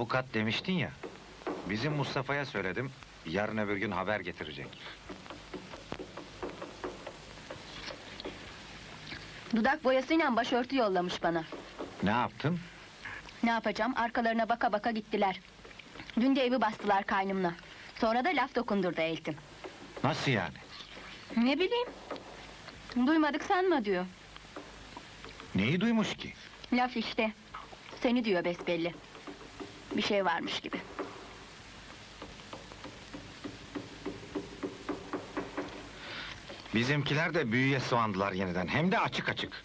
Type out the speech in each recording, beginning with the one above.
Avukat demiştin ya. Bizim Mustafa'ya söyledim. Yarın öbür gün haber getirecek. Dudak boyasıyla başörtü yollamış bana. Ne yaptın? Ne yapacağım? Arkalarına baka baka gittiler. Dün de evi bastılar kaynımla. Sonra da laf dokundurdu eltim. Nasıl yani? Ne bileyim. Duymadık sanma diyor. Neyi duymuş ki? Laf işte. Seni diyor besbelli. Bir şey varmış gibi. Bizimkiler de büyüye soğandılar yeniden. Hem de açık açık.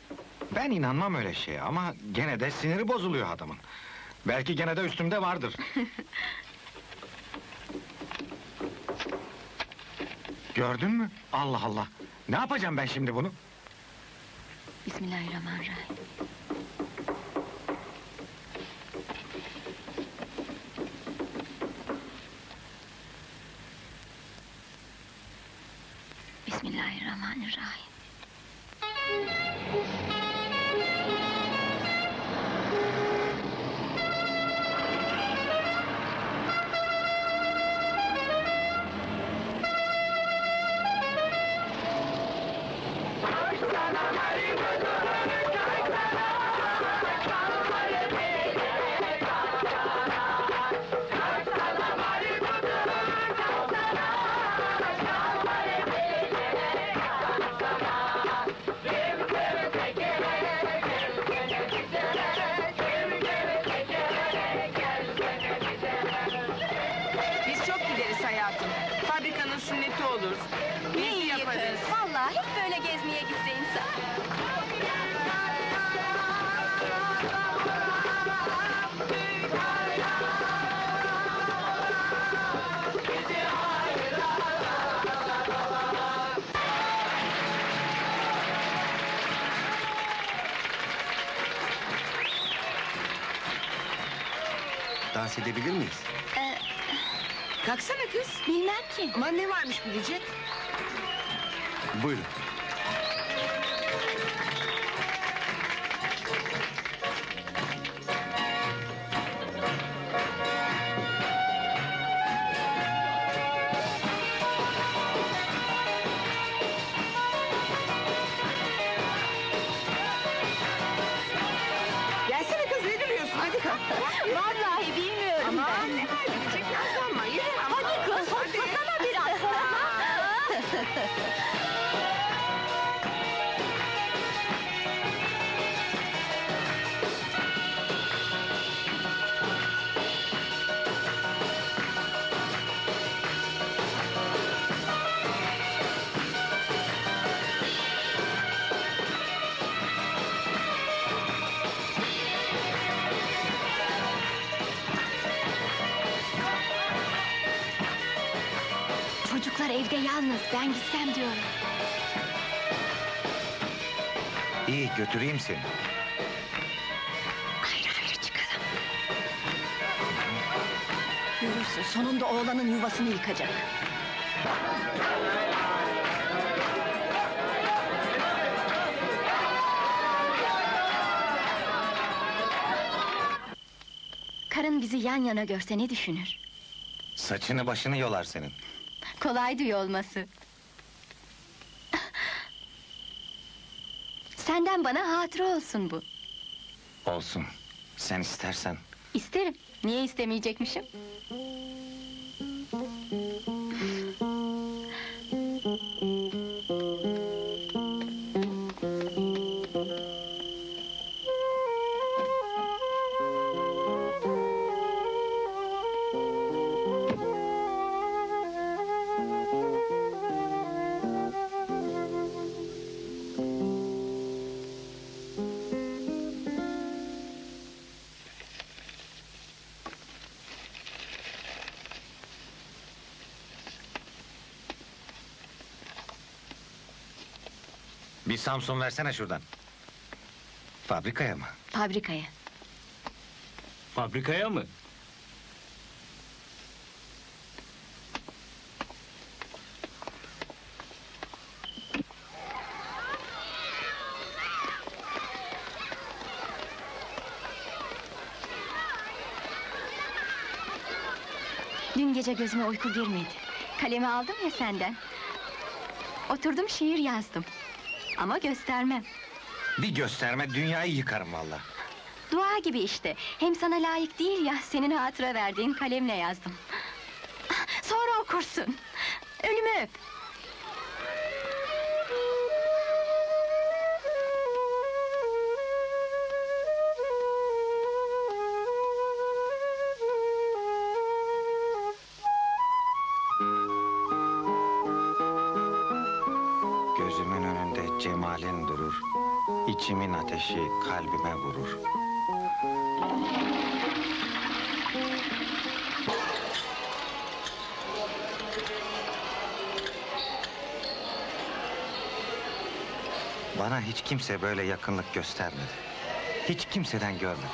Ben inanmam öyle şeye ama gene de siniri bozuluyor adamın. Belki gene de üstümde vardır. Gördün mü? Allah Allah. Ne yapacağım ben şimdi bunu? Bismillahirrahmanirrahim. Bismillahirrahmanirrahim. Dans edebilir miyiz? Kalksana kız. Bilmem ki. Aman ne varmış bilecek. Buyurun. Vallahi bir Çocuklar evde yalnız, ben gitsem diyorum. İyi götüreyim seni. Ayrı ayrı çıkalım. Görürsün, sonunda oğlanın yuvasını yıkacak. Karın bizi yan yana görse ne düşünür? Saçını başını yolar senin. Kolay diyor olması. Senden bana hatıra olsun bu. Olsun. Sen istersen. İsterim. Niye istemeyecekmişim? Bir Samsun versene şuradan. Fabrikaya mı? Fabrikaya. Fabrikaya mı? gece gözüme uyku girmedi. Kalemi aldım ya senden. Oturdum şiir yazdım. Ama göstermem. Bir gösterme dünyayı yıkarım valla. Dua gibi işte. Hem sana layık değil ya, senin hatıra verdiğin kalemle yazdım. Sonra okursun. Ölümü öp. Önünde cemalin durur. İçimin ateşi kalbime vurur. Bana hiç kimse böyle yakınlık göstermedi. Hiç kimseden görmedim.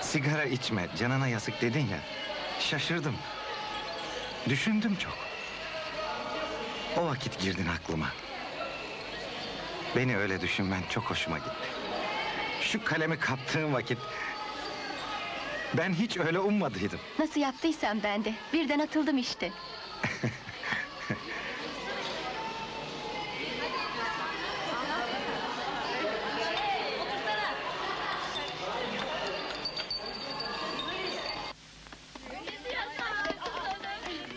Sigara içme, canına yazık dedin ya. Şaşırdım. Düşündüm çok. O vakit girdin aklıma. Beni öyle düşünmen çok hoşuma gitti. Şu kalemi kaptığın vakit... ...ben hiç öyle ummadıydım. Nasıl yaptıysam ben de. Birden atıldım işte.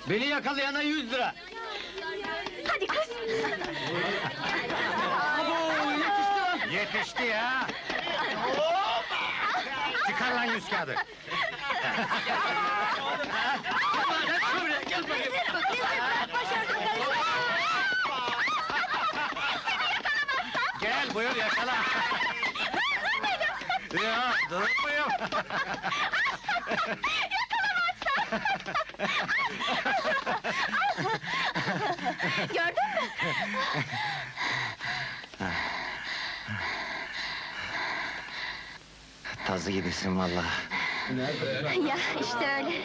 Beni yakalayana 100 lira. Hadi kız! Yetişti ya! Çıkar lan yüz kağıdı. Gel buyur yakala. ya durur muyum? Gördün mü? Tazı gibisin vallahi. ya işte öyle.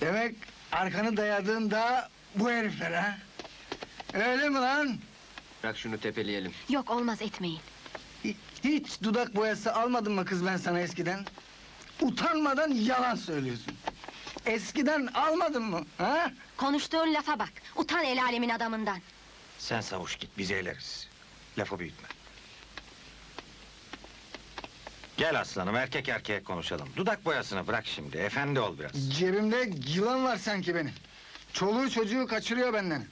Demek arkanı dayadığında bu herifler ha? Öyle mi lan? Bırak şunu tepeleyelim. Yok olmaz etmeyin. Hi- Hiç dudak boyası almadın mı kız ben sana eskiden? Utanmadan yalan söylüyorsun. Eskiden almadın mı? Ha? Konuştuğun lafa bak. Utan el alemin adamından. Sen savuş git biz eğleriz. Lafı büyütme. Gel aslanım erkek erkeğe konuşalım. Dudak boyasını bırak şimdi efendi ol biraz. Cebimde yılan var sanki benim. Çoluğu çocuğu kaçırıyor benden.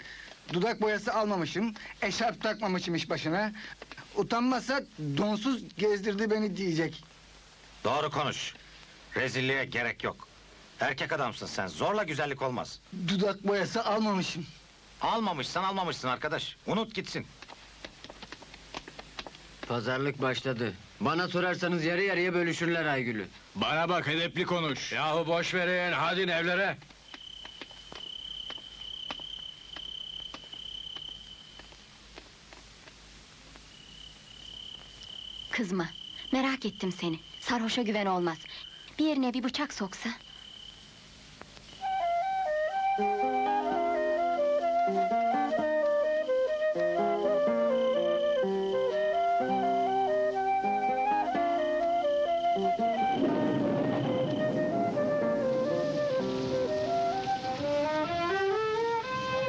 Dudak boyası almamışım, eşarp takmamışım iş başına. Utanmasa donsuz gezdirdi beni diyecek. Doğru konuş. Rezilliğe gerek yok. Erkek adamsın sen zorla güzellik olmaz. Dudak boyası almamışım. Almamışsan almamışsın arkadaş. Unut gitsin. Pazarlık başladı. Bana sorarsanız yarı yarıya bölüşürler Aygül'ü. Bana bak edepli konuş. Yahu boş verin hadi evlere. Kızma. Merak ettim seni. Sarhoşa güven olmaz. Bir yerine bir bıçak soksa.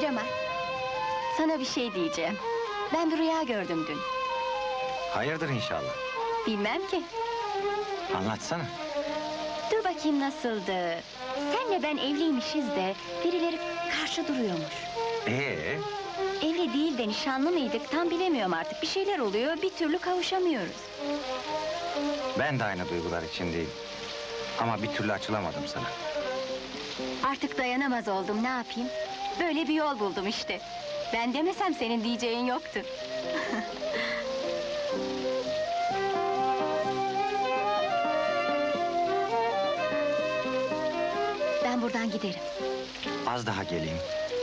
Cemal. Sana bir şey diyeceğim. Ben bir rüya gördüm dün. Hayırdır inşallah. Bilmem ki. Anlatsana. Dur bakayım nasıldı? Senle ben evliymişiz de birileri karşı duruyormuş. Ee, Evli değil de nişanlı mıydık tam bilemiyorum artık. Bir şeyler oluyor bir türlü kavuşamıyoruz. ben de aynı duygular içindeyim. Ama bir türlü açılamadım sana. Artık dayanamaz oldum ne yapayım? Böyle bir yol buldum işte. Ben demesem senin diyeceğin yoktu. buradan giderim. Az daha geleyim.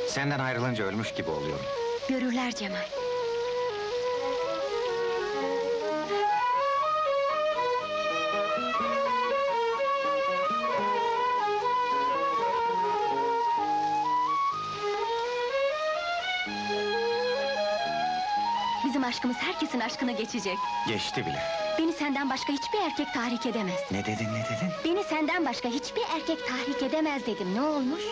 Senden ayrılınca ölmüş gibi oluyorum. Görürler Cemal. Bizim aşkımız herkesin aşkına geçecek. Geçti bile. Beni senden başka hiçbir erkek tahrik edemez. Ne dedin ne dedin? Beni senden başka hiçbir erkek tahrik edemez dedim. Ne olmuş?